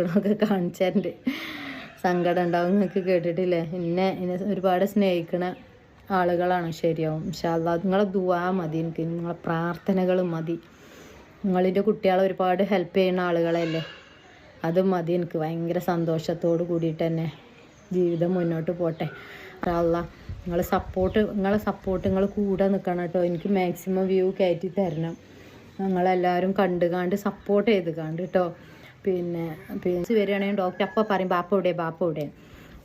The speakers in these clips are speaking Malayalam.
ഒക്കെ കാണിച്ചാണ്ട് സങ്കടം ഉണ്ടാവും നിങ്ങൾക്ക് കേട്ടിട്ടില്ലേ? എന്നെ എന്നെ ഒരുപാട് സ്നേഹിക്കണ ആളുകളാണ് ശരിയാവും. ഇൻഷാല്ലാ നിങ്ങളെ ദുവാ മതി എനിക്ക്. നിങ്ങളെ പ്രാർത്ഥനകൾ മതി. നിങ്ങളിന്റെ കുട്ടികളെ ഒരുപാട് ഹെൽപ്പ് ചെയ്യുന്ന ആളുകളല്ലേ? അത് മതി എനിക്ക്. ഭയങ്കര സന്തോഷത്തോട് കൂടിയിട്ട് തന്നെ ജീവിതം മുന്നോട്ട് പോട്ടെ. അല്ല നിങ്ങൾ സപ്പോർട്ട് നിങ്ങളെ സപ്പോർട്ട് നിങ്ങൾ കൂടെ നിൽക്കണം കേട്ടോ. എനിക്ക് മാക്സിമം വ്യൂ കയറ്റി തരണം. നിങ്ങളെല്ലാവരും കണ്ട് കണ്ട് സപ്പോർട്ട് ചെയ്ത് കണ്ട് കേട്ടോ. പിന്നെ പിന്നെ വരികയാണെങ്കിൽ ഡോക്ടർ അപ്പ പറയും ബാപ്പ ഇവിടെ ബാപ്പ എവിടെ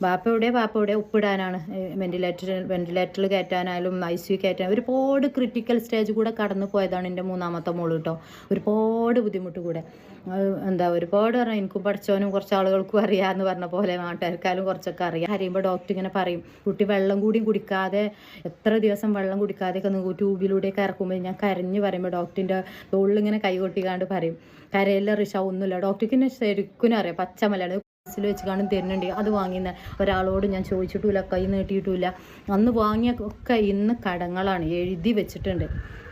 ബാപ്പ എവിടെ? ബാപ്പ എവിടെ? ഉപ്പിടാനാണ്. വെന്റിലേറ്റർ വെന്റിലേറ്ററിൽ കയറ്റാനായാലും ഐ സി യു കയറ്റാൻ ഒരുപാട് ക്രിട്ടിക്കൽ സ്റ്റേജ് കൂടെ കടന്നു പോയതാണ് എന്റെ മൂന്നാമത്തെ മോൾ കേട്ടോ ഒരുപാട് ബുദ്ധിമുട്ട് കൂടെ. എന്താ ഒരുപാട് പറഞ്ഞാൽ എനിക്കും പഠിച്ചവനും കുറച്ച് ആളുകൾക്കും അറിയാമെന്ന് പറഞ്ഞ പോലെ നാട്ടുകാർക്കാലും കുറച്ചൊക്കെ അറിയാം. അറിയുമ്പോൾ ഡോക്ടർ ഇങ്ങനെ പറയും കുട്ടി വെള്ളം കൂടിയും കുടിക്കാതെ എത്ര ദിവസം വെള്ളം കുടിക്കാതെയൊക്കെ നിങ്ങൾ ട്യൂബിലൂടെയൊക്കെ ഇറക്കുമ്പോൾ ഞാൻ കരഞ്ഞ് പറയുമ്പോൾ ഡോക്ടറിന്റെ തോളിലിങ്ങനെ കൈ കൊട്ടിക്കാണ്ട് പറയും. കരയിലെ റിഷ ഒന്നുമില്ല. ഡോക്ടർക്ക് ശരിക്കും അറിയാം പച്ച മലയാളം. ക്ലാസ്സിൽ വെച്ച് കാണും തരുന്നുണ്ട് അത് വാങ്ങിയെന്ന് ഒരാളോട് ഞാൻ ചോദിച്ചിട്ടില്ല കൈ നീട്ടിയിട്ടില്ല അന്ന് വാങ്ങിയ ഒക്കെ ഇന്ന് കടങ്ങളാണ്. എഴുതി വെച്ചിട്ടുണ്ട്.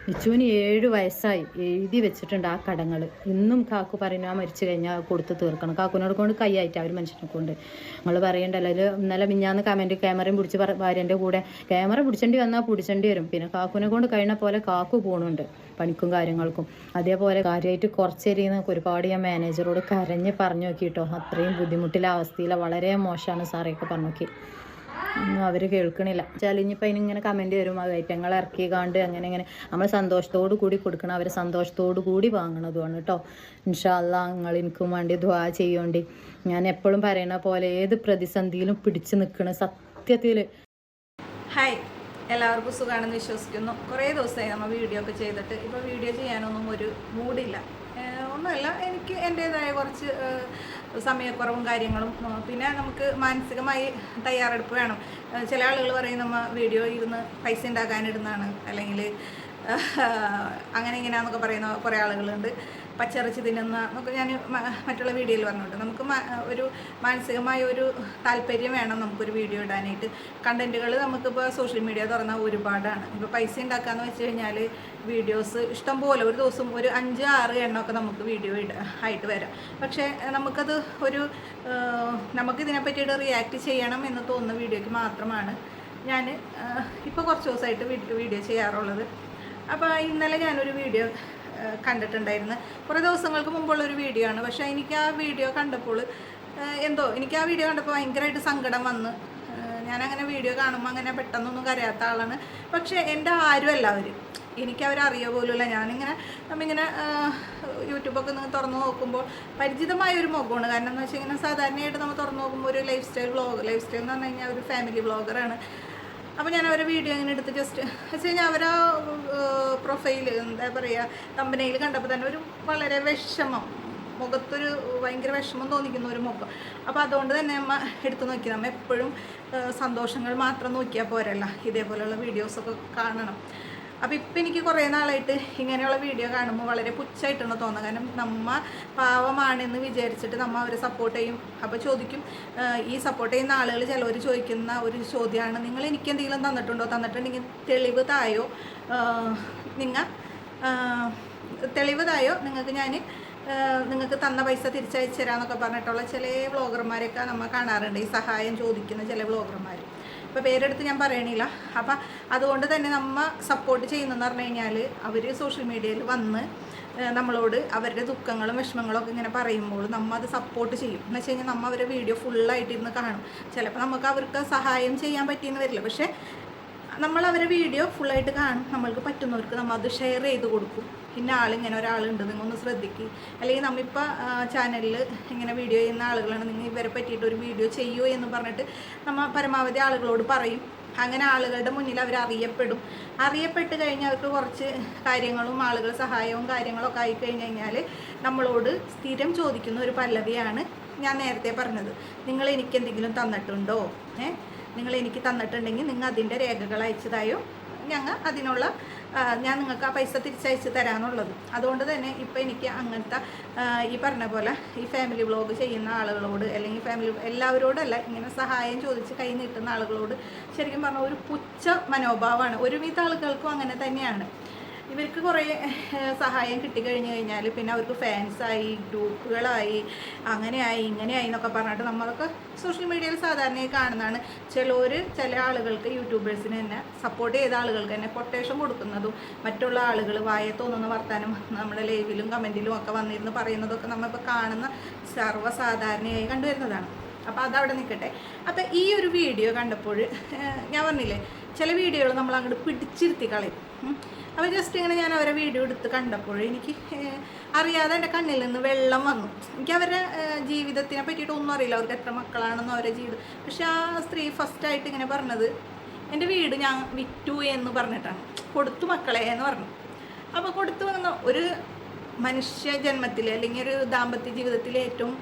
നിച്ചുവിന് ഏഴ് വയസ്സായി. എഴുതി വെച്ചിട്ടുണ്ട് ആ കടങ്ങൾ. ഇന്നും കാക്കു പറയുന്നു ആ മരിച്ചു കഴിഞ്ഞാൽ കൊടുത്ത് തീർക്കണം. കാക്കുവിനോട് കൊണ്ട് കൈയായിട്ട് അവർ മനുഷ്യനെ കൊണ്ട് നമ്മൾ പറയണ്ടല്ലോ ഇത് ഇന്നലെ മിഞ്ഞാന്ന് കമന്റ് ക്യാമറയും പിടിച്ച് ഭാര്യന്റെ കൂടെ ക്യാമറ പിടിച്ചേണ്ടി വന്നാൽ പിടിച്ചേണ്ടി വരും. പിന്നെ കാക്കുവിനെ കൊണ്ട് കഴിഞ്ഞ പോലെ കാക്കു പോണുണ്ട് പണിക്കും കാര്യങ്ങൾക്കും. അതേപോലെ കാര്യമായിട്ട് കുറച്ചേരിന്ന് ഒരുപാട് ഞാൻ മാനേജറോട് കരഞ്ഞ് പറഞ്ഞു നോക്കിയിട്ടോ അത്രയും ബുദ്ധിമുട്ടിലെ അവസ്ഥയിലെ. വളരെ മോശമാണ് സാറേക്ക് പറഞ്ഞു നോക്കി. ഒന്നും അവർ കേൾക്കണില്ല. വെച്ചാൽ ഇനിയിപ്പോൾ അതിനിങ്ങനെ കമന്റ് വരും. അത് ഐറ്റങ്ങൾ ഇറക്കി കാണ്ട് അങ്ങനെ ഇങ്ങനെ നമ്മൾ സന്തോഷത്തോടു കൂടി കൊടുക്കണം. അവർ സന്തോഷത്തോടു കൂടി വാങ്ങണതുമാണ് കേട്ടോ ഇൻഷാല്ല നിങ്ങൾ എനിക്കും വേണ്ടി ദ്വാ ചെയ്യേണ്ടി. ഞാൻ എപ്പോഴും പറയണ പോലെ ഏത് പ്രതിസന്ധിയിലും പിടിച്ചു നിൽക്കണ സത്യത്തിൽ ഹായ് എല്ലാവർക്കും സുഖമാണെന്ന് വിശ്വസിക്കുന്നു. കുറേ ദിവസമായി നമ്മൾ വീഡിയോ ഒക്കെ ചെയ്തിട്ട്. ഇപ്പോൾ വീഡിയോ ചെയ്യാനൊന്നും ഒരു മൂഡില്ല ഒന്നുമല്ല എനിക്ക് എന്റേതായ കുറച്ച് സമയക്കുറവും കാര്യങ്ങളും പിന്നെ നമുക്ക് മാനസികമായി തയ്യാറെടുപ്പ് വേണം. ചില ആളുകൾ പറയും നമ്മൾ വീഡിയോ ഇരുന്ന് പൈസ ഉണ്ടാക്കാനിടുന്നതാണ് അല്ലെങ്കിൽ അങ്ങനെ ഇങ്ങനെയാന്നൊക്കെ പറയുന്ന കുറേ ആളുകളുണ്ട്. പച്ചിറച്ചി തിന്നുന്ന നമുക്ക് ഞാൻ മറ്റുള്ള വീഡിയോയിൽ പറഞ്ഞിട്ടുണ്ട്. നമുക്ക് ഒരു മാനസികമായ ഒരു താല്പര്യം വേണം നമുക്കൊരു വീഡിയോ ഇടാനായിട്ട്. കണ്ടന്റുകൾ നമുക്കിപ്പോൾ സോഷ്യൽ മീഡിയ തുറന്നാൽ ഒരുപാടാണ്. ഇപ്പോൾ പൈസ ഉണ്ടാക്കാന്ന് വെച്ച് കഴിഞ്ഞാൽ വീഡിയോസ് ഇഷ്ടം പോലെ ഒരു ദിവസം ഒരു അഞ്ച് ആറ് എണ്ണമൊക്കെ നമുക്ക് വീഡിയോ ഇട ആയിട്ട് വരാം. പക്ഷേ നമുക്കത് ഒരു നമുക്കിതിനെ പറ്റിയിട്ട് റിയാക്ട് ചെയ്യണം എന്ന് തോന്നുന്ന വീഡിയോയ്ക്ക് മാത്രമാണ് ഞാൻ ഇപ്പോൾ കുറച്ച് ദിവസമായിട്ട് വീഡിയോ ചെയ്യാറുള്ളത്. അപ്പോൾ ഇന്നലെ ഞാനൊരു വീഡിയോ കണ്ടിട്ടുണ്ടായിരുന്നു. കുറേ ദിവസങ്ങൾക്ക് മുമ്പുള്ള ഒരു വീഡിയോ ആണ്. പക്ഷേ എനിക്ക് ആ വീഡിയോ കണ്ടപ്പോൾ എന്തോ എനിക്ക് ആ വീഡിയോ കണ്ടപ്പോൾ ഭയങ്കരമായിട്ട് സങ്കടം വന്ന്. ഞാനങ്ങനെ വീഡിയോ കാണുമ്പോൾ അങ്ങനെ പെട്ടെന്നൊന്നും കരയാത്ത ആളാണ്. പക്ഷേ എന്റെ ആരും എല്ലാവരും എനിക്ക് അവരറിയോ പോലുമില്ല ഞാനിങ്ങനെ നമ്മിങ്ങനെ യൂട്യൂബൊക്കെ ഒന്ന് തുറന്നു നോക്കുമ്പോൾ പരിചിതമായ ഒരു മുഖമാണ്. കാരണം എന്ന് വെച്ചാൽ ഇങ്ങനെ സാധാരണയായിട്ട് നമ്മൾ തുറന്നു നോക്കുമ്പോൾ ഒരു lifestyle vlog lifestyle എന്ന് പറഞ്ഞു കഴിഞ്ഞാൽ ഒരു ഫാമിലി വ്ളോഗറാണ് അപ്പോൾ ഞാൻ അവരെ വീഡിയോ ഇങ്ങനെ എടുത്ത് ജസ്റ്റ് വെച്ച് കഴിഞ്ഞാൽ അവരാ പ്രൊഫൈൽ എന്താ പറയുക കമ്പനിയിൽ കണ്ടപ്പോൾ തന്നെ ഒരു വളരെ വിഷമം. മുഖത്തൊരു ഭയങ്കര വിഷമം തോന്നിക്കുന്ന ഒരു മുഖം. അപ്പോൾ അതുകൊണ്ട് തന്നെ അമ്മ എടുത്തു നോക്കി. നമ്മൾ എപ്പോഴും സന്തോഷങ്ങൾ മാത്രം നോക്കിയാൽ പോരല്ല. ഇതേപോലെയുള്ള വീഡിയോസൊക്കെ കാണണം. അപ്പോൾ ഇപ്പം എനിക്ക് കുറേ നാളായിട്ട് ഇങ്ങനെയുള്ള വീഡിയോ കാണുമ്പോൾ വളരെ പുച്ഛമായിട്ടാണ് തോന്നുന്നത്. കാരണം നമ്മ പാവമാണെന്ന് വിചാരിച്ചിട്ട് നമ്മ അവരെ സപ്പോർട്ട് ചെയ്യും. അപ്പോൾ ചോദിക്കും ഈ സപ്പോർട്ട് ചെയ്യുന്ന ആളുകൾ ചിലവർ ചോദിക്കുന്ന ഒരു ചോദ്യമാണ്. നിങ്ങൾ എനിക്ക് എന്തെങ്കിലും തന്നിട്ടുണ്ടോ? തന്നിട്ടുണ്ടെങ്കിൽ തെളിവ് തായോ? നിങ്ങൾ തെളിവ് തായോ? നിങ്ങൾക്ക് ഞാൻ നിങ്ങൾക്ക് തന്ന പൈസ തിരിച്ചയച്ചു തരാമെന്നൊക്കെ പറഞ്ഞിട്ടുള്ള ചില വ്ളോഗർമാരെയൊക്കെ നമ്മൾ കാണാറുണ്ട്. ഈ സഹായം ചോദിക്കുന്ന ചില വ്ളോഗർമാർ ഇപ്പോൾ പേരെടുത്ത് ഞാൻ പറയണില്ല. അപ്പം അതുകൊണ്ട് തന്നെ നമ്മൾ സപ്പോർട്ട് ചെയ്യുന്നതെന്ന് പറഞ്ഞു കഴിഞ്ഞാൽ അവർ സോഷ്യൽ മീഡിയയിൽ വന്ന് നമ്മളോട് അവരുടെ ദുഃഖങ്ങളും വിഷമങ്ങളും ഒക്കെ ഇങ്ങനെ പറയുമ്പോൾ നമ്മൾ അത് സപ്പോർട്ട് ചെയ്യും. എന്ന് വെച്ച് കഴിഞ്ഞാൽ നമ്മൾ അവരെ വീഡിയോ ഫുള്ളായിട്ട് ഇരുന്ന് കാണും. ചിലപ്പോൾ നമുക്ക് അവർക്ക് സഹായം ചെയ്യാൻ പറ്റിയെന്ന് വരില്ല. പക്ഷേ നമ്മൾ അവരെ വീഡിയോ ഫുള്ളായിട്ട് കാണും. നമ്മൾക്ക് പറ്റുന്നവർക്ക് നമ്മൾ അത് ഷെയർ ചെയ്ത് കൊടുക്കും. പിന്നെ ആളിങ്ങനെ ഒരാളുണ്ട് നിങ്ങൾ ഒന്ന് ശ്രദ്ധിക്കുക അല്ലെങ്കിൽ നമ്മിപ്പോൾ ചാനലിൽ ഇങ്ങനെ വീഡിയോ ചെയ്യുന്ന ആളുകളാണ് നിങ്ങൾ ഇവരെ പറ്റിയിട്ട് ഒരു വീഡിയോ ചെയ്യുമോ എന്ന് പറഞ്ഞിട്ട് നമ്മൾ പരമാവധി ആളുകളോട് പറയും. അങ്ങനെ ആളുകളുടെ മുന്നിൽ അവർ അറിയപ്പെടും. അറിയപ്പെട്ട് കഴിഞ്ഞാൽ അവർക്ക് കുറച്ച് കാര്യങ്ങളും ആളുകൾ സഹായവും കാര്യങ്ങളൊക്കെ ആയി കഴിഞ്ഞ് കഴിഞ്ഞാൽ നമ്മളോട് സ്ഥിരം ചോദിക്കുന്ന ഒരു പല്ലവിയാണ് ഞാൻ നേരത്തെ പറഞ്ഞത്. നിങ്ങൾ എനിക്ക് എന്തെങ്കിലും തന്നിട്ടുണ്ടോ? ഏ? നിങ്ങൾ എനിക്ക് തന്നിട്ടുണ്ടെങ്കിൽ നിങ്ങൾ അതിന്റെ രേഖകൾ അയച്ചതായോ? ഞങ്ങൾ അതിനുള്ള ഞാൻ നിങ്ങൾക്ക് ആ പൈസ തിരിച്ചയച്ച് തരാനുള്ളത്. അതുകൊണ്ട് തന്നെ ഇപ്പം എനിക്ക് അങ്ങനത്തെ ഈ പറഞ്ഞ പോലെ ഈ ഫാമിലി വ്ളോഗ് ചെയ്യുന്ന ആളുകളോട് അല്ലെങ്കിൽ ഫാമിലി എല്ലാവരോടല്ല ഇങ്ങനെ സഹായം ചോദിച്ച് കൈ നീട്ടുന്ന ആളുകളോട് ശരിക്കും പറഞ്ഞാൽ ഒരു പുച്ഛ മനോഭാവമാണ്. ഒരുവിധ ആളുകൾക്കും അങ്ങനെ തന്നെയാണ്. ഇവർക്ക് കുറേ സഹായം കിട്ടിക്കഴിഞ്ഞ് കഴിഞ്ഞാൽ പിന്നെ അവർക്ക് ഫാൻസായി ഗ്രൂപ്പുകളായി അങ്ങനെയായി ഇങ്ങനെയായി എന്നൊക്കെ പറഞ്ഞിട്ട് നമ്മളൊക്കെ സോഷ്യൽ മീഡിയയിൽ സാധാരണയായി കാണുന്നതാണ്. ചിലർ ചില ആളുകൾക്ക് യൂട്യൂബേഴ്സിന് തന്നെ സപ്പോർട്ട് ചെയ്ത ആളുകൾക്ക് തന്നെ കൊട്ടേഷൻ കൊടുക്കുന്നതും മറ്റുള്ള ആളുകൾ വായ തോന്നുന്ന വർത്താനം നമ്മുടെ ലൈവിലും കമന്റിലും ഒക്കെ വന്നിരുന്ന് പറയുന്നതൊക്കെ നമ്മളിപ്പോൾ കാണുന്ന സർവസാധാരണയായി കണ്ടുവരുന്നതാണ്. അപ്പോൾ അതവിടെ നിൽക്കട്ടെ അപ്പോൾ ഈ ഒരു വീഡിയോ കണ്ടപ്പോൾ ഞാൻ പറഞ്ഞില്ലേ ചില വീഡിയോകൾ നമ്മൾ അങ്ങോട്ട് പിടിച്ചിരുത്തി കളയും. അപ്പോൾ ജസ്റ്റ് ഇങ്ങനെ ഞാൻ അവരെ വീഡിയോ എടുത്ത് കണ്ടപ്പോൾ എനിക്ക് അറിയാതെ എന്റെ കണ്ണിൽ നിന്ന് വെള്ളം വന്നു. എനിക്ക് അവരുടെ ജീവിതത്തിനെ പറ്റിയിട്ട് ഒന്നും അറിയില്ല. അവർക്ക് എത്ര മക്കളാണെന്നും അവരെ ജീവിതം. പക്ഷെ ആ സ്ത്രീ ഫസ്റ്റായിട്ട് ഇങ്ങനെ പറഞ്ഞത് എന്റെ വീട് ഞാൻ വിറ്റു എന്ന് പറഞ്ഞിട്ടാണ്. കൊടുത്തു മക്കളെ എന്ന് പറഞ്ഞു. അപ്പോൾ കൊടുത്തു വന്ന ഒരു മനുഷ്യ ജന്മത്തിൽ അല്ലെങ്കിൽ ഒരു ദാമ്പത്യ ജീവിതത്തിൽ ഏറ്റവും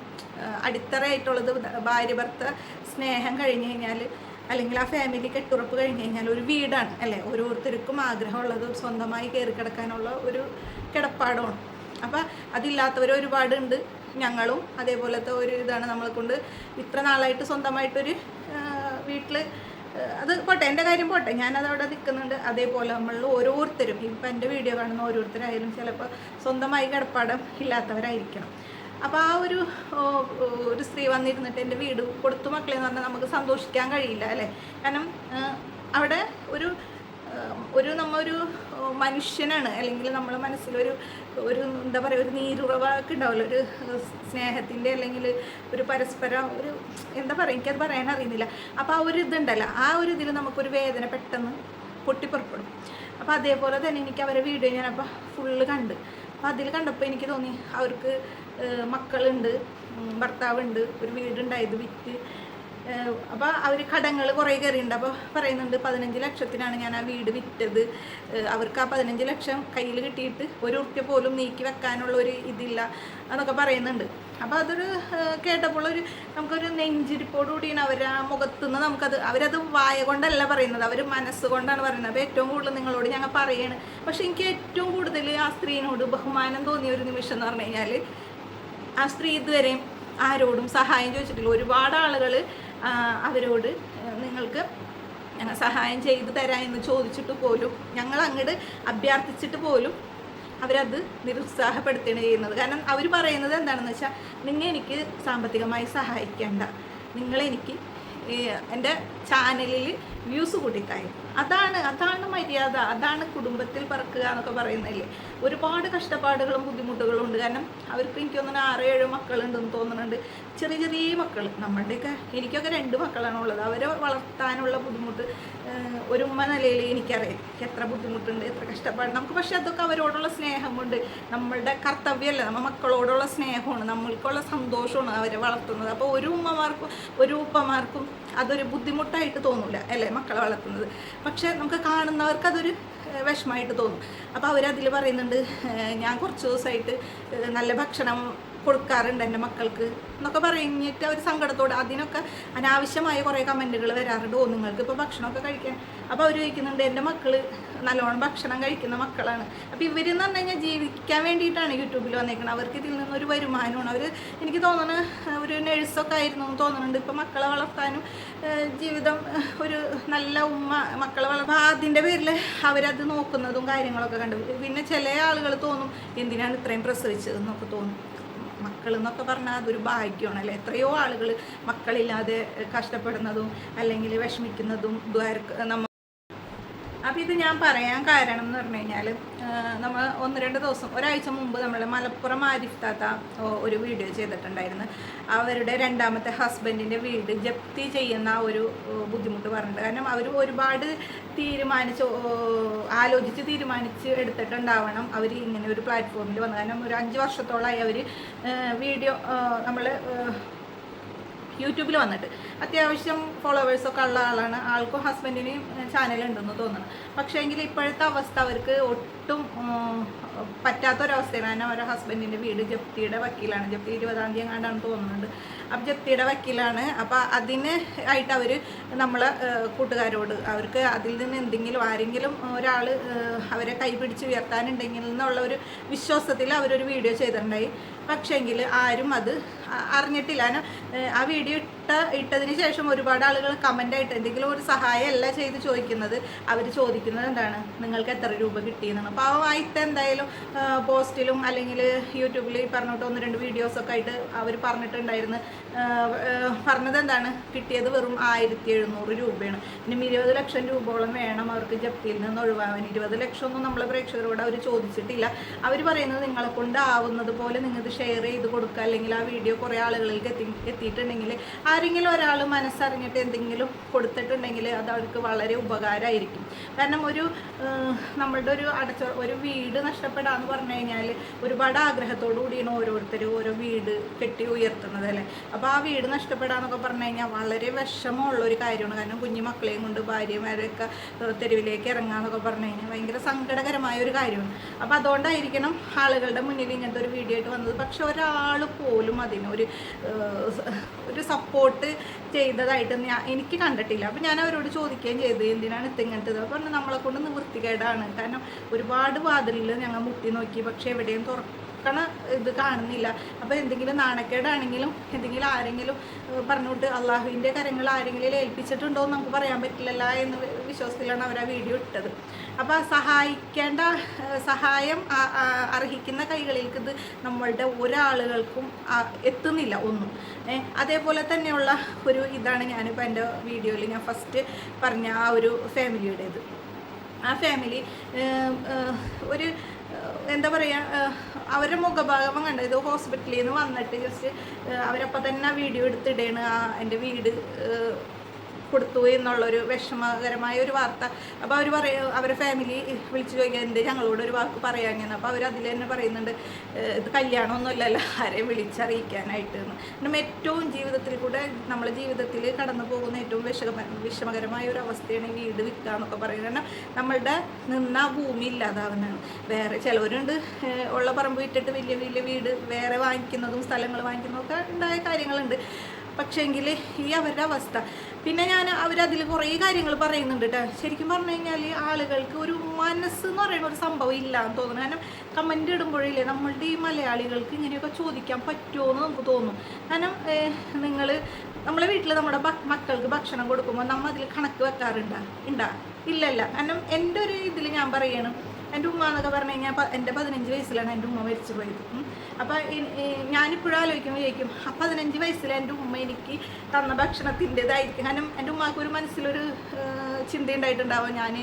അടിത്തറയായിട്ടുള്ളത് ഭാര്യ ഭർത്ത സ്നേഹം കഴിഞ്ഞ് കഴിഞ്ഞാൽ അല്ലെങ്കിൽ ആ ഫാമിലി കെട്ടുറപ്പ് കഴിഞ്ഞ് കഴിഞ്ഞാൽ ഒരു വീടാണ് അല്ലേ? ഓരോരുത്തർക്കും ആഗ്രഹമുള്ളത് സ്വന്തമായി കയറി കിടക്കാനുള്ള ഒരു കിടപ്പാടമാണ് അപ്പം അതില്ലാത്തവർ ഒരുപാടുണ്ട്. ഞങ്ങളും അതേപോലത്തെ ഒരു ഇതാണ് നമ്മളെ കൊണ്ട് ഇത്ര നാളായിട്ട് സ്വന്തമായിട്ടൊരു വീട്ടിൽ അത് പോട്ടെ എന്റെ കാര്യം പോട്ടെ. ഞാനത് അവിടെ നിൽക്കുന്നുണ്ട്. അതേപോലെ നമ്മൾ ഓരോരുത്തരും ഇപ്പം എന്റെ വീഡിയോ കാണുന്ന ഓരോരുത്തരായാലും ചിലപ്പോൾ സ്വന്തമായി കിടപ്പാടം ഇല്ലാത്തവരായിരിക്കണം. അപ്പോൾ ആ ഒരു ഒരു സ്ത്രീ വന്നിരുന്നിട്ട് എന്റെ വീട് കൊടുത്തു മക്കളെ എന്ന് പറഞ്ഞാൽ നമുക്ക് സന്തോഷിക്കാൻ കഴിയില്ല അല്ലേ? കാരണം അവിടെ ഒരു ഒരു നമ്മ ഒരു മനുഷ്യനാണ്. അല്ലെങ്കിൽ നമ്മളെ മനസ്സിലൊരു ഒരു എന്താ പറയുക ഒരു നീരുറവൊക്കെ ഉണ്ടാവില്ല ഒരു സ്നേഹത്തിന്റെ അല്ലെങ്കിൽ ഒരു പരസ്പരം ഒരു എന്താ പറയുക എനിക്കത് പറയാൻ അറിയുന്നില്ല. അപ്പോൾ ആ ഒരു ഇതുണ്ടല്ലോ. ആ ഒരു ഇതിൽ നമുക്കൊരു വേദന പെട്ടെന്ന് പൊട്ടിപ്പുറപ്പെടും. അപ്പോൾ അതേപോലെ തന്നെ എനിക്ക് അവരെ വീഡിയോ ഞാനപ്പോൾ ഫുള്ള് കണ്ട്. അപ്പോൾ അതിൽ കണ്ടപ്പോൾ എനിക്ക് തോന്നി അവർക്ക് മക്കളുണ്ട് ഭർത്താവുണ്ട് ഒരു വീടുണ്ടായത് വിറ്റ്. അപ്പോൾ അവർ കടങ്ങൾ കുറേ കയറിയുണ്ട്. അപ്പോൾ പറയുന്നുണ്ട് പതിനഞ്ച് ലക്ഷത്തിനാണ് ഞാൻ ആ വീട് വിറ്റത്. അവർക്ക് ആ പതിനഞ്ച് ലക്ഷം കയ്യിൽ കിട്ടിയിട്ട് ഒരു ഉറുപ്പ്യ പോലും നീക്കി വെക്കാനുള്ള ഒരു ഇതില്ല എന്നൊക്കെ പറയുന്നുണ്ട്. അപ്പോൾ അതൊരു കേട്ടപ്പോൾ ഒരു നമുക്കൊരു നെഞ്ചിരിപ്പോടുകൂടിയാണ് അവർ ആ മുഖത്തുനിന്ന് നമുക്കത് അവരത് വായ കൊണ്ടല്ല പറയുന്നത്. അവർ മനസ്സുകൊണ്ടാണ് പറയുന്നത്. അപ്പോൾ ഏറ്റവും കൂടുതൽ നിങ്ങളോട് ഞങ്ങൾ പറയാണ്. പക്ഷേ എനിക്ക് ഏറ്റവും കൂടുതൽ ആ സ്ത്രീനോട് ബഹുമാനം തോന്നിയ ഒരു നിമിഷം എന്ന് പറഞ്ഞു കഴിഞ്ഞാൽ ആ സ്ത്രീ ഇതുവരെയും ആരോടും സഹായം ചോദിച്ചിട്ടില്ല. ഒരുപാട് ആളുകൾ അവരോട് നിങ്ങൾക്ക് സഹായം ചെയ്തു തരാം എന്ന് ചോദിച്ചിട്ട് പോലും ഞങ്ങൾ അങ്ങോട്ട് അഭ്യർത്ഥിച്ചിട്ട് പോലും അവരത് നിരുത്സാഹപ്പെടുത്തുകയാണ് ചെയ്യുന്നത്. കാരണം അവർ പറയുന്നത് എന്താണെന്ന് വെച്ചാൽ നിങ്ങൾ എനിക്ക് സാമ്പത്തികമായി സഹായിക്കേണ്ട. നിങ്ങളെനിക്ക് എന്റെ ചാനലിൽ വ്യൂസ് കൂട്ടിക്കായും അതാണ് അതാണ് മര്യാദ അതാണ് കുടുംബത്തിൽ പറക്കുക എന്നൊക്കെ പറയുന്നില്ലേ ഒരുപാട് കഷ്ടപ്പാടുകളും ബുദ്ധിമുട്ടുകളും ഉണ്ട്. കാരണം അവർക്ക് എനിക്ക് തോന്നുന്നു ആറ് ഏഴ് മക്കളുണ്ടെന്ന് തോന്നുന്നുണ്ട്. ചെറിയ ചെറിയ മക്കൾ നമ്മളുടെയൊക്കെ എനിക്കൊക്കെ രണ്ട് മക്കളാണ് ഉള്ളത്. അവരെ വളർത്താനുള്ള ബുദ്ധിമുട്ട് ഒരു ഉമ്മ നിലയിൽ എനിക്കറിയാം. എത്ര ബുദ്ധിമുട്ടുണ്ട് എത്ര കഷ്ടപ്പാട്. നമുക്ക് പക്ഷേ അതൊക്കെ അവരോടുള്ള സ്നേഹം കൊണ്ട് നമ്മളുടെ കർത്തവ്യമല്ല. നമ്മൾ മക്കളോടുള്ള സ്നേഹമാണ്. നമ്മൾക്കുള്ള സന്തോഷമാണ് അവരെ വളർത്തുന്നത്. അപ്പോൾ ഒരു ഉമ്മമാർക്കും ഒരു ഉപ്പമാർക്കും അതൊരു ബുദ്ധിമുട്ടായിട്ട് തോന്നില്ല അല്ലേ? മക്കളെ വളർത്തുന്നത്. പക്ഷേ നമുക്ക് കാണുന്നവർക്ക് അതൊരു വിഷമമായിട്ട് തോന്നും. അപ്പോൾ അവരതിൽ പറയുന്നുണ്ട് ഞാൻ കുറച്ച് ദിവസമായിട്ട് നല്ല ഭക്ഷണം കൊടുക്കാറുണ്ട് എന്റെ മക്കൾക്ക് എന്നൊക്കെ പറഞ്ഞിട്ട് ഒരു സങ്കടത്തോടെ അതിനൊക്കെ അനാവശ്യമായ കുറേ കമന്റുകൾ വരാറുണ്ട്. ഓ നിങ്ങൾക്ക് ഇപ്പോൾ ഭക്ഷണമൊക്കെ കഴിക്കാൻ. അപ്പോൾ അവർ ചോദിക്കുന്നുണ്ട് എന്റെ മക്കൾ നല്ലോണം ഭക്ഷണം കഴിക്കുന്ന മക്കളാണ്. അപ്പോൾ ഇവരെന്ന് പറഞ്ഞു കഴിഞ്ഞാൽ ജീവിക്കാൻ വേണ്ടിയിട്ടാണ് യൂട്യൂബിൽ വന്നേക്കുന്നത് അവർക്ക് ഇതിൽ നിന്നൊരു വരുമാനമാണ്. അവർ എനിക്ക് തോന്നുന്നു ഒരു നഴ്സൊക്കെ ആയിരുന്നു എന്ന് തോന്നുന്നുണ്ട് ഇപ്പോൾ മക്കളെ വളർത്താനും ജീവിതം ഒരു നല്ല ഉമ്മ മക്കളെ വളർത്താൻ. അതിന്റെ പേരിൽ അവരത് നോക്കുന്നതും കാര്യങ്ങളൊക്കെ കണ്ടു. പിന്നെ ചില ആളുകൾ തോന്നും എന്തിനാണ് ഇത്രയും പ്രസവിച്ചതെന്നൊക്കെ തോന്നും. മക്കൾ എന്നൊക്കെ പറഞ്ഞാൽ അതൊരു ഭാഗ്യമാണ് അല്ലെ എത്രയോ ആളുകൾ മക്കളില്ലാതെ കഷ്ടപ്പെടുന്നതും അല്ലെങ്കിൽ വിഷമിക്കുന്നതും ദ്വാരക്ക് നമ്മ അപ്പം ഇത് ഞാൻ പറയാൻ കാരണം എന്ന് പറഞ്ഞു കഴിഞ്ഞാൽ നമ്മൾ ഒന്ന് രണ്ട് ദിവസം ഒരാഴ്ച മുമ്പ് നമ്മൾ മലപ്പുറം ആരിഫ് താത്ത ഒരു വീഡിയോ ചെയ്തിട്ടുണ്ടായിരുന്നു. അവരുടെ രണ്ടാമത്തെ ഹസ്ബൻഡിന്റെ വീട് ജപ്തി ചെയ്യുന്ന ഒരു ബുദ്ധിമുട്ട് പറഞ്ഞിട്ടുണ്ട് കാരണം അവർ ഒരുപാട് തീരുമാനിച്ച് ആലോചിച്ച് തീരുമാനിച്ച് എടുത്തിട്ടുണ്ടാവണം അവർ ഇങ്ങനെ ഒരു പ്ലാറ്റ്ഫോമിൽ വന്നു കാരണം ഒരു അഞ്ച് വർഷത്തോളമായി അവർ വീഡിയോ നമ്മൾ യൂട്യൂബിൽ വന്നിട്ട്. അത്യാവശ്യം ഫോളോവേഴ്സൊക്കെ ഉള്ള ആളാണ്. ആൾക്കും ഹസ്ബൻഡിനും ചാനലുണ്ടെന്ന് തോന്നുന്നു. പക്ഷേ എങ്കിൽ ഇപ്പോഴത്തെ അവസ്ഥ അവർക്ക് ഉം, പറ്റാത്തൊരവസ്ഥയാണ്. കാരണം അവരുടെ ഹസ്ബൻഡിന്റെ വീട് ജപ്തിയുടെ വക്കീലാണ്. ജപ്തി ഇരുപതാം തീയതി എങ്ങാണ്ടാണ് തോന്നുന്നുണ്ട്. അപ്പം ജപ്തിയുടെ വക്കീലാണ്. അപ്പോൾ അതിന് ആയിട്ട് അവർ നമ്മളെ കൂട്ടുകാരോട് അവർക്ക് അതിൽ നിന്ന് എന്തെങ്കിലും ആരെങ്കിലും ഒരാൾ അവരെ കൈപിടിച്ച് ഉയർത്താനുണ്ടെങ്കിൽ എന്നുള്ള ഒരു വിശ്വാസത്തിൽ അവരൊരു വീഡിയോ ചെയ്തിട്ടുണ്ടായി. പക്ഷേങ്കിൽ ആരും അത് അറിഞ്ഞിട്ടില്ല. കാരണം ആ വീഡിയോ ഇട്ട ഇട്ടതിന് ശേഷം ഒരുപാട് ആളുകൾ കമന്റായിട്ട് എന്തെങ്കിലും ഒരു സഹായമല്ല ചെയ്ത് ചോദിക്കുന്നത്. അവർ ചോദിക്കുന്നത് എന്താണ്? നിങ്ങൾക്ക് എത്ര രൂപ കിട്ടിയെന്നാണ്. അപ്പോൾ ആ വായിത്ത എന്തായാലും പോസ്റ്റിലും അല്ലെങ്കിൽ യൂട്യൂബിൽ ഈ പറഞ്ഞിട്ട് ഒന്ന് രണ്ട് വീഡിയോസൊക്കെ ആയിട്ട് അവർ പറഞ്ഞിട്ടുണ്ടായിരുന്നു. പറഞ്ഞത് എന്താണ്? കിട്ടിയത് വെറും ആയിരത്തി എഴുന്നൂറ് രൂപയാണ്. ഇനി ഇരുപത് ലക്ഷം രൂപയോളം വേണം അവർക്ക് ജപ്തിയിൽ നിന്ന് ഒഴിവാകാൻ. ഇരുപത് ലക്ഷം ഒന്നും നമ്മളെ പ്രേക്ഷകരോട് അവർ ചോദിച്ചിട്ടില്ല. അവർ പറയുന്നത് നിങ്ങളെ കൊണ്ട് ആവുന്നത് പോലെ നിങ്ങൾക്ക് ഷെയർ ചെയ്ത് കൊടുക്കുക അല്ലെങ്കിൽ ആ വീഡിയോ കുറേ ആളുകളിലേക്ക് എത്തി എത്തിയിട്ടുണ്ടെങ്കിൽ ആരെങ്കിലും ഒരാൾ മനസ്സറിഞ്ഞിട്ട് എന്തെങ്കിലും കൊടുത്തിട്ടുണ്ടെങ്കിൽ അത് അവർക്ക് വളരെ ഉപകാരമായിരിക്കും. കാരണം ഒരു നമ്മളുടെ ഒരു അടച്ച ഒരു വീട് നഷ്ടപ്പെടാന്ന് പറഞ്ഞു കഴിഞ്ഞാൽ ഒരുപാട് ആഗ്രഹത്തോടു കൂടിയാണ് ഓരോരുത്തരും ഓരോ വീട് കെട്ടി ഉയർത്തുന്നത് അല്ലേ? അപ്പോൾ ആ വീട് നഷ്ടപ്പെടാന്നൊക്കെ പറഞ്ഞു കഴിഞ്ഞാൽ വളരെ വിഷമമുള്ള ഒരു കാര്യമാണ്. കാരണം കുഞ്ഞു മക്കളെയും കൊണ്ട് ഭാര്യമാരെയൊക്കെ തെരുവിലേക്ക് ഇറങ്ങാന്നൊക്കെ പറഞ്ഞു കഴിഞ്ഞാൽ ഭയങ്കര സങ്കടകരമായ ഒരു കാര്യമാണ്. അപ്പോൾ അതുകൊണ്ടായിരിക്കണം ആളുകളുടെ മുന്നിൽ ഇങ്ങനത്തെ ഒരു വീഡിയോ ആയിട്ട് വന്നത്. പക്ഷെ ഒരാൾ പോലും അതിന് ഒരു ഒരു സപ്പോർട്ട് ചെയ്തതായിട്ട് ഞാൻ എനിക്ക് കണ്ടിട്ടില്ല. അപ്പോൾ ഞാൻ അവരോട് ചോദിക്കുകയും ചെയ്തു എന്തിനാണ് ഇത് ഇങ്ങനത്തത്? അപ്പോൾ നമ്മളെ കൊണ്ട് നിവൃത്തികേടാണ്. കാരണം ഒരുപാട് വാതിലിൽ ഞങ്ങൾ മുട്ടി നോക്കി പക്ഷേ എവിടെയും തുറക്കണ ഇത് കാണുന്നില്ല. അപ്പോൾ എന്തെങ്കിലും നാണക്കേടാണെങ്കിലും എന്തെങ്കിലും ആരെങ്കിലും പറഞ്ഞുകൊണ്ട് അള്ളാഹുവിന്റെ കരങ്ങൾ ആരെങ്കിലും ഏൽപ്പിച്ചിട്ടുണ്ടോ എന്ന് നമുക്ക് പറയാൻ പറ്റില്ലല്ല എന്ന് വിശ്വാസത്തിലാണ് അവർ ആ വീഡിയോ ഇട്ടത്. അപ്പോൾ സഹായിക്കേണ്ട സഹായം അർഹിക്കുന്ന കൈകളിലേക്ക് ഇത് നമ്മളുടെ ഒരാളുകൾക്കും എത്തുന്നില്ല ഒന്നും. അതേപോലെ തന്നെയുള്ള ഒരു ഇതാണ് ഞാനിപ്പോൾ എന്റെ വീഡിയോയിൽ ഞാൻ ഫസ്റ്റ് പറഞ്ഞ ആ ഒരു ഫാമിലിയുടേത്. ആ ഫാമിലി ഒരു എന്താ പറയുക അവരുടെ മുഖഭാഗം കണ്ട. ഇത് ഹോസ്പിറ്റലിൽ നിന്ന് വന്നിട്ട് ജസ്റ്റ് അവരപ്പം തന്നെ വീഡിയോ എടുത്തിടേണ്. ആ എന്റെ വീട് കൊടുത്തു എന്നുള്ളൊരു വിഷമകരമായ ഒരു വാർത്ത. അപ്പോൾ അവർ പറയും അവരെ ഫാമിലി വിളിച്ചു ചോദിക്കുക എന്ത് ഞങ്ങളോട് ഒരു വാക്ക് പറയാങ്ങനെ അപ്പോൾ അവർ അതിൽ തന്നെ പറയുന്നുണ്ട് "ഏഹ് ഇത് കല്യാണമൊന്നുമല്ലല്ലോ ആരെയും വിളിച്ചറിയിക്കാനായിട്ട് കാരണം ഏറ്റവും ജീവിതത്തിൽ കൂടെ നമ്മളെ ജീവിതത്തിൽ കടന്നു പോകുന്ന ഏറ്റവും വിഷമ വിഷമകരമായ ഒരു അവസ്ഥയാണ് വീട് വിൽക്കുക എന്നൊക്കെ പറയുന്നത്. കാരണം നമ്മളുടെ നിന്ന ഭൂമി ഇല്ലാതാവുന്നതാണ്. വേറെ ചിലവരുണ്ട് ഉള്ള പറമ്പ് വിറ്റിട്ട് വലിയ വലിയ വീട് വേറെ വാങ്ങിക്കുന്നതും സ്ഥലങ്ങൾ വാങ്ങിക്കുന്നതും ഒക്കെ ഉണ്ടായ കാര്യങ്ങളുണ്ട്. പക്ഷേങ്കിൽ ഈ അവരുടെ അവസ്ഥ. പിന്നെ ഞാൻ അവരതിൽ കുറേ കാര്യങ്ങൾ പറയുന്നുണ്ട് കേട്ടോ ശരിക്കും പറഞ്ഞു കഴിഞ്ഞാൽ ആളുകൾക്ക് ഒരു മനസ്സ് എന്ന് പറയുന്ന ഒരു സംഭവം ഇല്ല എന്ന് തോന്നുന്നു. കാരണം കമന്റ് ഇടുമ്പോഴില്ലേ നമ്മളുടെ ഈ മലയാളികൾക്ക് ഇങ്ങനെയൊക്കെ ചോദിക്കാൻ പറ്റുമോ എന്ന് നമുക്ക് തോന്നും. കാരണം നിങ്ങൾ നമ്മളെ വീട്ടിൽ നമ്മുടെ മക്കൾക്ക് ഭക്ഷണം കൊടുക്കുമ്പോൾ നമ്മൾ അതിൽ കണക്ക് വെക്കാറുണ്ടാ? ഉണ്ടാ ഇല്ലല്ല. കാരണം എന്റെ ഒരു ഇതിൽ ഞാൻ പറയണം എന്റെ ഉമ്മ എന്നൊക്കെ പറഞ്ഞു കഴിഞ്ഞാൽ എന്റെ പതിനഞ്ച് വയസ്സിലാണ് എന്റെ ഉമ്മ മരിച്ചു പോയത് അപ്പോൾ ഞാനിപ്പോഴും ആലോചിക്കുമ്പോൾ ചോദിക്കും ആ പതിനഞ്ച് വയസ്സിൽ എന്റെ ഉമ്മ എനിക്ക് തന്ന ഭക്ഷണത്തിന്റെതായിരിക്കും. കാരണം എന്റെ ഉമ്മാക്ക് ഒരു മനസ്സിലൊരു ഏഹ്, ചിന്ത ഉണ്ടായിട്ടുണ്ടാവും ഞാൻ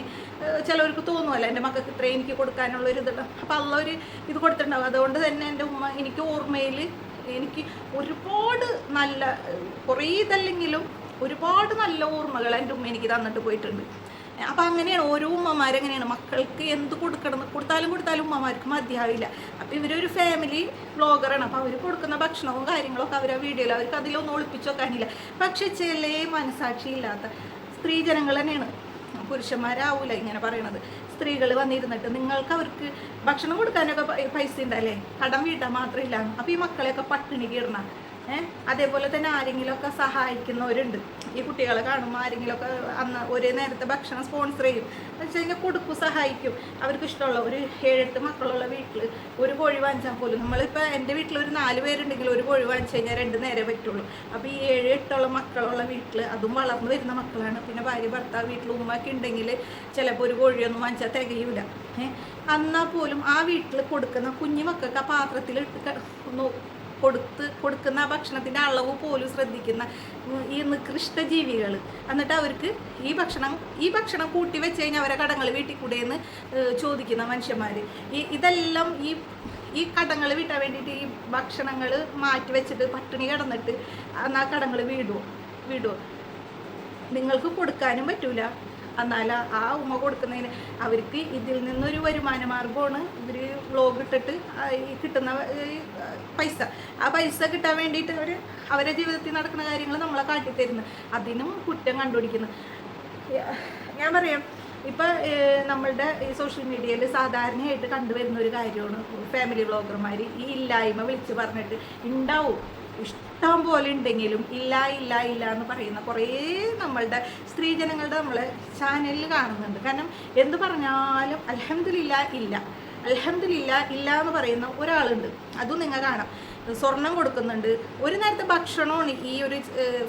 ചിലവർക്ക് തോന്നുമല്ലോ എന്റെ മക്കൾക്ക് ഇത്രയും എനിക്ക് കൊടുക്കാനുള്ള ഒരു ഇതുണ്ട് അപ്പോൾ അള്ള ഒരു ഇത് കൊടുത്തിട്ടുണ്ടാവും. അതുകൊണ്ട് തന്നെ എന്റെ ഉമ്മ എനിക്ക് ഓർമ്മയിൽ എനിക്ക് ഒരുപാട് നല്ല കുറേ ഇതല്ലെങ്കിലും ഒരുപാട് നല്ല ഓർമ്മകൾ എന്റെ ഉമ്മ എനിക്ക് തന്നിട്ട് പോയിട്ടുണ്ട്. അപ്പം അങ്ങനെയാണ് ഓരോ ഉമ്മമാരെങ്ങനെയാണ് മക്കൾക്ക് എന്ത് കൊടുക്കണം കൊടുത്താലും കൊടുത്താലും ഉമ്മമാർക്ക് മതിയാവില്ല. അപ്പം ഇവരൊരു ഫാമിലി വ്ളോഗറാണ് അപ്പം അവർ കൊടുക്കുന്ന ഭക്ഷണവും കാര്യങ്ങളൊക്കെ അവർ ആ വീഡിയോയിൽ അവർക്ക് അതിലൊന്നും ഒളിപ്പിച്ചു വെക്കാനില്ല. പക്ഷെ ചില മനസാക്ഷിയില്ലാത്ത സ്ത്രീജനങ്ങൾ തന്നെയാണ്. പുരുഷന്മാരാവൂല ഇങ്ങനെ പറയണത്. സ്ത്രീകൾ വന്നിരുന്നിട്ട് നിങ്ങൾക്ക് അവർക്ക് ഭക്ഷണം കൊടുക്കാനൊക്കെ പൈസ ഉണ്ടല്ലേ? കടം വീട്ടാൻ മാത്രമില്ല അപ്പോൾ ഈ മക്കളെയൊക്കെ പട്ടിണിക്ക് ഇടണം അതേപോലെ തന്നെ ആരെങ്കിലും ആരെങ്കിലുമൊക്കെ സഹായിക്കുന്നവരുണ്ട്. ഈ കുട്ടികളെ കാണുമ്പോൾ ആരെങ്കിലുമൊക്കെ അന്ന് ഒരേ നേരത്തെ ഭക്ഷണം സ്പോൺസർ ചെയ്യും. എന്ന് വെച്ച് കഴിഞ്ഞാൽ കൊടുക്കും സഹായിക്കും. അവർക്ക് ഇഷ്ടമുള്ള ഒരു ഏഴെട്ട് മക്കളുള്ള വീട്ടിൽ ഒരു കോഴി വാങ്ങിച്ചാൽ പോലും നമ്മളിപ്പോൾ എന്റെ വീട്ടിൽ ഒരു നാല് പേരുണ്ടെങ്കിൽ ഒരു കോഴി വാങ്ങിച്ചു കഴിഞ്ഞാൽ രണ്ട് നേരെ പറ്റുള്ളൂ. അപ്പോൾ ഈ ഏഴ് എട്ടുള്ള മക്കളുള്ള വീട്ടിൽ അതും വളർന്നു വരുന്ന മക്കളാണ്. പിന്നെ ഭാര്യ ഭർത്താവ് വീട്ടിൽ ഉമ്മയൊക്കെ ഉണ്ടെങ്കിൽ ചിലപ്പോൾ ഒരു കോഴിയൊന്നും വാങ്ങിച്ചാൽ തികയൂല. ഏഹ് എന്നാൽ പോലും ആ വീട്ടിൽ കൊടുക്കുന്ന കുഞ്ഞു മക്കൾക്ക് ആ പാത്രത്തിൽ ഇട്ട് കൊടുത്ത് കൊടുക്കുന്ന ഭക്ഷണത്തിന്റെ അളവ് പോലും ശ്രദ്ധിക്കുന്ന ഈ നികൃഷ്ട ജീവികൾ എന്നിട്ട് അവർക്ക് ഈ ഭക്ഷണം ഈ ഭക്ഷണം കൂട്ടി വെച്ച് കഴിഞ്ഞാൽ അവരെ കടങ്ങൾ വീട്ടിൽ കൂടെ എന്ന് ചോദിക്കുന്ന മനുഷ്യന്മാർ ഈ ഇതെല്ലാം ഈ ഈ കടങ്ങൾ വീട്ടാൻ വേണ്ടിയിട്ട് ഈ ഭക്ഷണങ്ങൾ മാറ്റി വെച്ചിട്ട് പട്ടിണി കിടന്നിട്ട് എന്നാൽ കടങ്ങൾ വീടുമോ വീടുമോ നിങ്ങൾക്ക് കൊടുക്കാനും പറ്റൂല. എന്നാൽ ആ ഉമ്മ കൊടുക്കുന്നതിന് അവർക്ക് ഇതിൽ നിന്നൊരു വരുമാന മാർഗമാണ് ഇവർ വ്ളോഗ് ഇട്ടിട്ട് കിട്ടുന്ന പൈസ. ആ പൈസ കിട്ടാൻ വേണ്ടിയിട്ട് അവർ അവരുടെ ജീവിതത്തിൽ നടക്കുന്ന കാര്യങ്ങൾ നമ്മളെ കാട്ടിത്തരുന്നു. അതിനും കുറ്റം കണ്ടുപിടിക്കുന്നു. ഞാൻ പറയാം ഇപ്പം നമ്മളുടെ ഈ സോഷ്യൽ മീഡിയയിൽ സാധാരണയായിട്ട് കണ്ടുവരുന്ന ഒരു കാര്യമാണ് ഫാമിലി വ്ളോഗർമാർ ഈ ഇല്ലായ്മ വിളിച്ച് പറഞ്ഞിട്ട് ഉണ്ടാവും ഇഷ്ടം പോലെ ഉണ്ടെങ്കിലും ഇല്ല ഇല്ല ഇല്ല എന്ന് പറയുന്ന കുറേ നമ്മളുടെ സ്ത്രീജനങ്ങളുടെ നമ്മൾ ചാനലിൽ കാണുന്നുണ്ട്. കാരണം എന്ത് പറഞ്ഞാലും അലഹമില്ല ഇല്ല. അലഹമില്ല ഇല്ല എന്ന് പറയുന്ന ഒരാളുണ്ട്. അതും നിങ്ങൾ കാണാം. സ്വർണം കൊടുക്കുന്നുണ്ട്. ഒരു നേരത്തെ ഭക്ഷണമാണ് ഈ ഒരു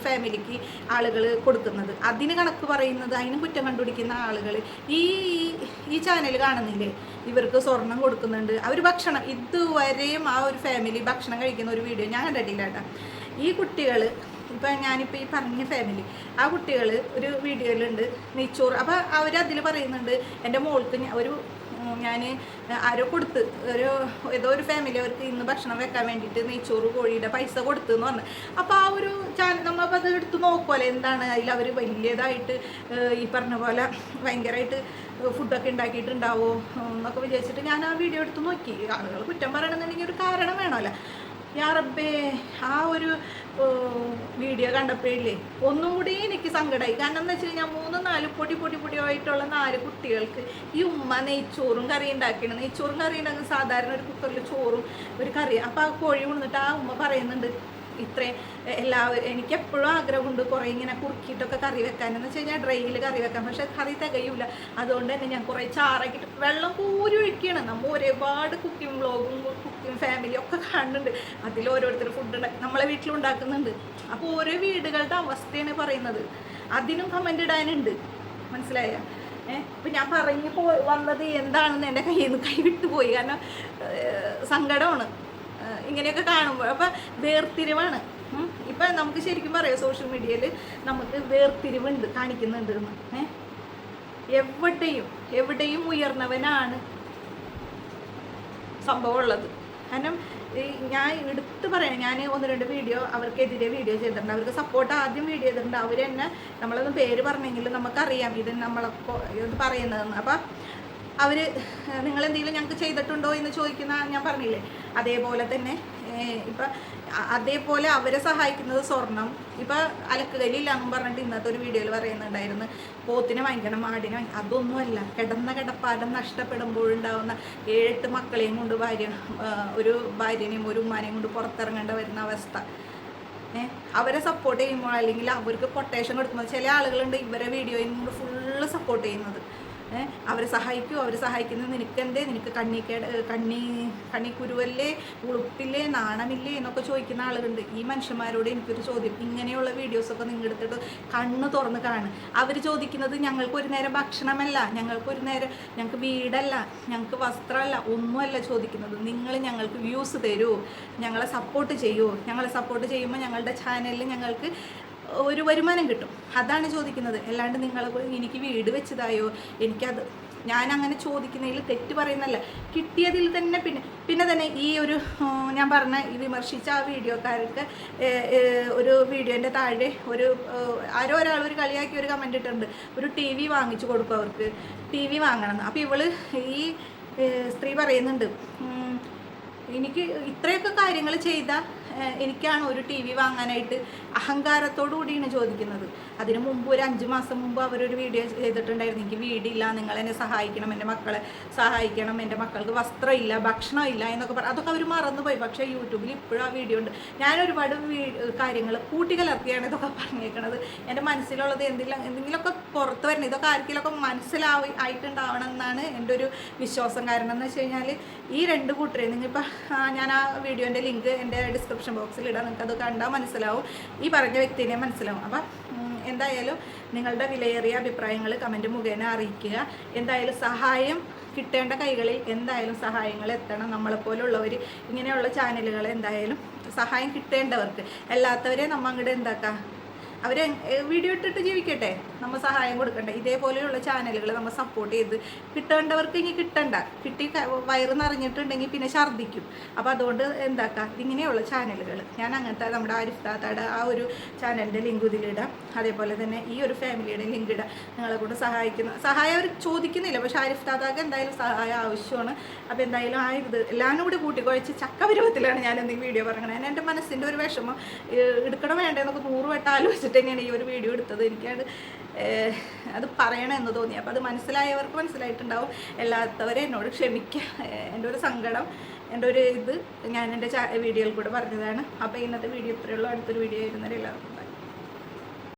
ഫാമിലിക്ക് ആളുകൾ കൊടുക്കുന്നത്. അതിന് കണക്ക് പറയുന്നത് അതിന് കുറ്റം കണ്ടുപിടിക്കുന്ന ആളുകൾ ഈ ഈ ചാനൽ കാണുന്നില്ലേ? ഇവർക്ക് സ്വർണം കൊടുക്കുന്നുണ്ട്. അവർ ഭക്ഷണം ഇതുവരെയും ആ ഒരു ഫാമിലി ഭക്ഷണം കഴിക്കുന്ന ഒരു വീഡിയോ ഞാൻ കണ്ടിട്ടില്ല കേട്ടോ. ഈ കുട്ടികൾ ഇപ്പം ഞാനിപ്പോൾ ഈ പറഞ്ഞ ഫാമിലി ആ കുട്ടികൾ ഒരു വീഡിയോയിലുണ്ട് നെയ്ച്ചോറ്. അപ്പോൾ അവർ അതിൽ പറയുന്നുണ്ട് എന്റെ മോൾക്ക് ഒരു ഞാൻ ആരോ കൊടുത്ത് ഒരു ഏതോ ഒരു ഫാമിലി അവർക്ക് ഇന്ന് ഭക്ഷണം വെക്കാൻ വേണ്ടിയിട്ട് നെയ്ച്ചോറ് കോഴിയുടെ പൈസ കൊടുത്തു എന്ന് പറഞ്ഞു. അപ്പോൾ ആ ഒരു ചാനൽ നമ്മളിപ്പോൾ അത് എടുത്ത് നോക്കുമല്ലോ എന്താണ് അതിൽ അവർ വലിയതായിട്ട് ഈ പറഞ്ഞ പോലെ ഭയങ്കരമായിട്ട് ഫുഡൊക്കെ ഉണ്ടാക്കിയിട്ടുണ്ടാവോ എന്നൊക്കെ വിചാരിച്ചിട്ട് ഞാൻ ആ വീഡിയോ എടുത്ത് നോക്കി. ആളുകൾ കുറ്റം പറയണമെന്നുണ്ടെങ്കിൽ ഒരു കാരണം വേണമല്ലോ. യാ റബ്ബേ ആ ഒരു വീഡിയോ കണ്ടപ്പോഴില്ലേ ഒന്നും കൂടി എനിക്ക് സങ്കടമായി കാരണം എന്ന് വെച്ച് കഴിഞ്ഞാൽ മൂന്ന് നാല് പൊടി പൊടി പൊടിയായിട്ടുള്ള നാല് കുട്ടികൾക്ക് ഈ ഉമ്മ നെയ്ച്ചോറും കറി ഉണ്ടാക്കിയാണ് നെയ്ച്ചോറും കറി ഉണ്ടാക്കുന്ന സാധാരണ ഒരു കുക്കറിൽ ചോറും ഒരു കറി അപ്പോൾ ആ കോഴി കൊണ്ടിട്ട് ആ ഉമ്മ പറയുന്നുണ്ട് ഇത്രയും എല്ലാവരും എനിക്ക് എപ്പോഴും ആഗ്രഹമുണ്ട് കുറേ ഇങ്ങനെ കുറുക്കിയിട്ടൊക്കെ കറി വെക്കാൻ എന്ന് വെച്ച് കഴിഞ്ഞാൽ ഡ്രൈയിൽ കറി വെക്കാൻ പക്ഷെ കറി തികയൂല. അതുകൊണ്ട് തന്നെ ഞാൻ കുറേ ചാറാക്കിയിട്ട് വെള്ളം കൂരി ഒഴിക്കുകയാണ് നമ്മൾ ഒരുപാട് കുക്കിംഗ് വ്ളോഗും കുക്കിംഗ് ഫാമിലി ഒക്കെ കാണുന്നുണ്ട്. അതിൽ ഓരോരുത്തർ ഫുഡ് നമ്മളെ വീട്ടിലുണ്ടാക്കുന്നുണ്ട് അപ്പോൾ ഓരോ വീടുകളുടെ അവസ്ഥയാണ് പറയുന്നത്. അതിനും കമന്റ് ഇടാനുണ്ട്. മനസ്സിലായ? ഏഹ് ഞാൻ പറഞ്ഞു പോ വന്നത് എന്താണെന്ന് എന്റെ കയ്യിൽ നിന്ന് കൈവിട്ട് പോയി. കാരണം സങ്കടമാണ്. ഇങ്ങനെയൊക്കെ കാണുമ്പോൾ. അപ്പം വേർതിരിവാണ്. ഇപ്പം നമുക്ക് ശരിക്കും പറയാം സോഷ്യൽ മീഡിയയിൽ നമുക്ക് വേർതിരിവുണ്ട് കാണിക്കുന്നുണ്ട് എന്ന്. എവിടെയും എവിടെയും ഉയർന്നവനാണ് സംഭവമുള്ളത് കാരണം ഞാൻ എടുത്ത് പറയാം ഞാൻ ഒന്ന് രണ്ട് വീഡിയോ അവർക്കെതിരെ വീഡിയോ ചെയ്തിട്ടുണ്ട്. അവർക്ക് സപ്പോർട്ട് ആദ്യം വീഡിയോ ചെയ്തിട്ടുണ്ട്. അവർ തന്നെ നമ്മളൊന്ന് പേര് പറഞ്ഞെങ്കിലും നമുക്കറിയാം ഇത് നമ്മളെ ഇത് പറയുന്നതെന്ന്. അപ്പം അവർ നിങ്ങൾ എന്തെങ്കിലും ഞങ്ങൾക്ക് ചെയ്തിട്ടുണ്ടോ എന്ന് ചോദിക്കുന്ന ഞാൻ പറഞ്ഞില്ലേ? അതേപോലെ തന്നെ ഇപ്പം അതേപോലെ അവരെ സഹായിക്കുന്നത് സ്വർണം. ഇപ്പം അലക്കുകലില്ല എന്നും പറഞ്ഞിട്ട് ഇന്നത്തെ ഒരു വീഡിയോയിൽ പറയുന്നുണ്ടായിരുന്നു. പോത്തിനെ വാങ്ങിക്കണം ആടിനെ വാങ്ങി അതൊന്നുമല്ല. കിടന്ന കിടപ്പാടം നഷ്ടപ്പെടുമ്പോഴുണ്ടാവുന്ന ഏഴെട്ട് മക്കളെയും കൊണ്ട് ഭാര്യ ഒരു ഭാര്യനെയും ഒരു ഉമ്മാനെയും കൊണ്ട് പുറത്തിറങ്ങേണ്ട വരുന്ന അവസ്ഥ. അവരെ സപ്പോർട്ട് ചെയ്യുമ്പോൾ അല്ലെങ്കിൽ അവർക്ക് കൊട്ടേഷൻ കൊടുക്കുമ്പോൾ ചില ആളുകളുണ്ട് ഇവരെ വീഡിയോയിൽ ഫുള്ള് സപ്പോർട്ട് ചെയ്യുന്നത്. അവരെ സഹായിക്കൂ അവർ സഹായിക്കുന്നത് നിനക്കെന്തേ? നിനക്ക് കണ്ണിക്കേട് കണ്ണി കണ്ണിക്കുരുവല്ലേ ഉളുപ്പില്ലേ നാണമില്ലേ എന്നൊക്കെ ചോദിക്കുന്ന ആളുകളുണ്ട്. ഈ മനുഷ്യന്മാരോട് എനിക്കൊരു ചോദ്യം. ഇങ്ങനെയുള്ള വീഡിയോസൊക്കെ നിങ്ങൾ എടുത്തിട്ട് കണ്ണ് തുറന്ന് കാണും അവർ ചോദിക്കുന്നത് ഞങ്ങൾക്ക് ഒരു നേരം ഭക്ഷണമല്ല ഞങ്ങൾക്ക് ഒരു നേരം ഞങ്ങൾക്ക് വീടല്ല ഞങ്ങൾക്ക് വസ്ത്രമല്ല ഒന്നുമല്ല ചോദിക്കുന്നത്. നിങ്ങൾ ഞങ്ങൾക്ക് വ്യൂസ് തരൂ ഞങ്ങളെ സപ്പോർട്ട് ചെയ്യൂ. ഞങ്ങളെ സപ്പോർട്ട് ചെയ്യുമ്പോൾ ഞങ്ങളുടെ ചാനലിൽ ഞങ്ങൾക്ക് ഒരു വരുമാനം കിട്ടും. അതാണ് ചോദിക്കുന്നത്. അല്ലാണ്ട് നിങ്ങൾ എനിക്ക് വീട് വെച്ചതായോ? എനിക്കത് ഞാൻ അങ്ങനെ ചോദിക്കുന്നതിൽ തെറ്റ് പറയുന്നല്ല കിട്ടിയതിൽ തന്നെ പിന്നെ പിന്നെ തന്നെ ഈ ഒരു ഞാൻ പറഞ്ഞ ഈ വിമർശിച്ച ആ വീഡിയോക്കാർക്ക് ഒരു വീഡിയോന്റെ താഴെ ഒരു ആരോ ഒരാൾ ഒരു കളിയാക്കി ഒരു കമന്റ് ഇട്ടിട്ടുണ്ട്. ഒരു ടി വി വാങ്ങിച്ചു കൊടുക്കും അവർക്ക്. ടി വി വാങ്ങണം. അപ്പോൾ ഇവൾ ഈ സ്ത്രീ പറയുന്നുണ്ട് എനിക്ക് ഇത്രയൊക്കെ കാര്യങ്ങൾ ചെയ്ത ഏഹ്, എനിക്കാണ് ഒരു ടി വി വാങ്ങാനായിട്ട് അഹങ്കാരത്തോടു കൂടിയാണ് ചോദിക്കുന്നത്. അതിന് മുമ്പ് ഒരു അഞ്ച് മാസം മുമ്പ് അവരൊരു വീഡിയോ ചെയ്തിട്ടുണ്ടായിരുന്നു. എനിക്ക് വീടില്ല നിങ്ങൾ എന്നെ സഹായിക്കണം എന്റെ മക്കളെ സഹായിക്കണം എന്റെ മക്കൾക്ക് വസ്ത്രമില്ല ഭക്ഷണമില്ല എന്നൊക്കെ പറഞ്ഞു അതൊക്കെ അവർ മറന്നുപോയി. പക്ഷേ യൂട്യൂബിൽ ഇപ്പോഴും ആ വീഡിയോ ഉണ്ട്. ഞാൻ ഒരുപാട് കാര്യങ്ങൾ കൂട്ടിക്കലർത്തിയാണ് ഇതൊക്കെ പറഞ്ഞേക്കണത്. എന്റെ മനസ്സിലുള്ളത് എന്തെങ്കിലും എന്തെങ്കിലുമൊക്കെ പുറത്ത് വരണം. ഇതൊക്കെ ആർക്കെങ്കിലുമൊക്കെ മനസ്സിലാവി ആയിട്ടുണ്ടാവണം എന്നാണ് എന്റെ ഒരു വിശ്വാസം. കാരണം എന്ന് വെച്ച് കഴിഞ്ഞാൽ ഈ രണ്ട് കൂട്ടരെ നിങ്ങൾ നിങ്ങളിപ്പോൾ ഞാൻ ആ വീഡിയോന്റെ ലിങ്ക് എന്റെ ഡിസ്ക്രിപ്ഷൻ ബോക്സിൽ ഇടാം നിങ്ങൾക്ക് അത് കണ്ടാൽ മനസ്സിലാവും. ഈ പറഞ്ഞ വ്യക്തിനെ മനസ്സിലാവും. അപ്പം എന്തായാലും നിങ്ങളുടെ വിലയേറിയ അഭിപ്രായങ്ങൾ കമന്റ് മുഖേന അറിയിക്കുക. എന്തായാലും സഹായം കിട്ടേണ്ട കൈകളിൽ എന്തായാലും സഹായങ്ങൾ എത്തണം. നമ്മളെപ്പോലുള്ളവർ ഇങ്ങനെയുള്ള ചാനലുകൾ എന്തായാലും സഹായം കിട്ടേണ്ടവർക്ക്. അല്ലാത്തവരെ നമ്മൾ അങ്ങോട്ട് എന്താക്കാം? അവരെ വീഡിയോ ഇട്ടിട്ട് ജീവിക്കട്ടെ. നമ്മൾ സഹായം കൊടുക്കണ്ടേ. ഇതേപോലെയുള്ള ചാനലുകൾ നമ്മൾ സപ്പോർട്ട് ചെയ്ത് കിട്ടേണ്ടവർക്ക് ഇനി കിട്ടണ്ട. കിട്ടി വയറ് നിറഞ്ഞിട്ടുണ്ടെങ്കിൽ പിന്നെ ഛർദ്ദിക്കും. അപ്പോൾ അതുകൊണ്ട് എന്താക്കാം? ഇങ്ങനെയുള്ള ചാനലുകൾ ഞാൻ അങ്ങനത്തെ നമ്മുടെ ആരിഫ് താത്തയുടെ ആ ഒരു ചാനലിന്റെ ലിങ്ക് ഇതിലിടാം അതേപോലെ തന്നെ ഈ ഒരു ഫാമിലിയുടെ ലിങ്ക് ഇടാം. നിങ്ങളെ കൂടെ സഹായിക്കുന്ന സഹായം അവർ ചോദിക്കുന്നില്ല. പക്ഷെ ആരിഫ് താത്താക്ക് എന്തായാലും സഹായം ആവശ്യമാണ്. അപ്പോൾ എന്തായാലും ആ ഇത് എല്ലാവരും കൂടി കൂട്ടിക്കുഴച്ച് ചക്ക പരുവത്തിലാണ് ഞാൻ എന്തെങ്കിലും വീഡിയോ പറയണത് എന്റെ മനസ്സിന്റെ ഒരു വിഷമം എടുക്കണം വേണ്ടതെന്നൊക്കെ നൂറ് വട്ടം ആലോചിച്ചിട്ട് തന്നെയാണ് ഈ ഒരു വീഡിയോ എടുത്തത്? എനിക്കത് അത് പറയണമെന്ന് തോന്നി. അപ്പോൾ അത് മനസ്സിലായവർക്ക് മനസ്സിലായിട്ടുണ്ടാവും. അല്ലാത്തവരെ എന്നോട് ക്ഷമിക്കുക എന്റെ ഒരു സങ്കടം എന്റെ ഒരു ഇത് ഞാൻ എന്റെ വീഡിയോയിൽ കൂടെ പറഞ്ഞതാണ്. അപ്പോൾ ഇന്നത്തെ വീഡിയോ ഇത്രയുള്ളൂ അടുത്തൊരു വീഡിയോ bye.